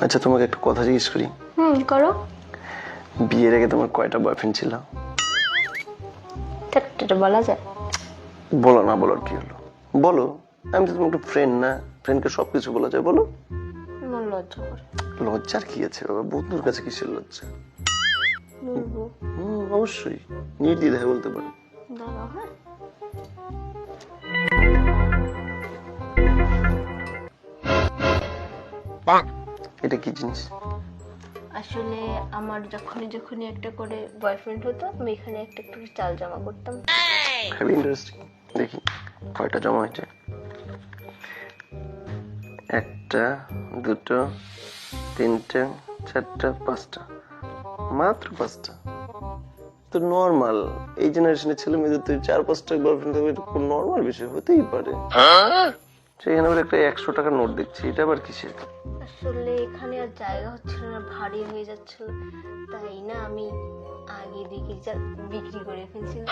আচ্ছা তোমাকে একটা কথা জিজ্ঞেস করি। হুম করো। বিয়ের আগে তোমার কয়টা বয়ফ্রেন্ড ছিল? এটা বলা যায়। বলো না বলার কি হলো? বলো আমি তো তোমার একটা ফ্রেন্ড না। ফ্রেন্ডকে সব কিছু বলা যায় বলো। লজ্জা করে। লজ্জার কি আছে বাবা? বন্ধুর কাছে কিসের লজ্জা? বলব হুম অবশ্যই। নির্দ্বিধায় বলতে পারো। দাঁড়াও হ্যাঁ। এটা কি জিনিস? আসলে আমার যখনই যখনই একটা করে বয়ফ্রেন্ড হতো আমি এখানে একটা একটু চাল জমা করতাম। খুবই ইন্টারেস্টিং দেখি কয়টা জমা হয়েছে? একটা দুটো তিনটে চারটা পাঁচটা। মাত্র পাঁচটা। তো নর্মাল এই জেনারেশনের ছেলে মেয়েদের তো চার পাঁচটা গার্লফ্রেন্ড থাকবে এটা খুব নর্মাল বিষয় হতেই পারে। সেখানে আবার একটা একশো টাকার নোট দেখছি এটা আবার কিসের? আসলে এখানে আর জায়গা হচ্ছিল না ভারী হয়ে যাচ্ছিল। তাই না আমি আগে দিকে যা বিক্রি করে ফেলছিলাম।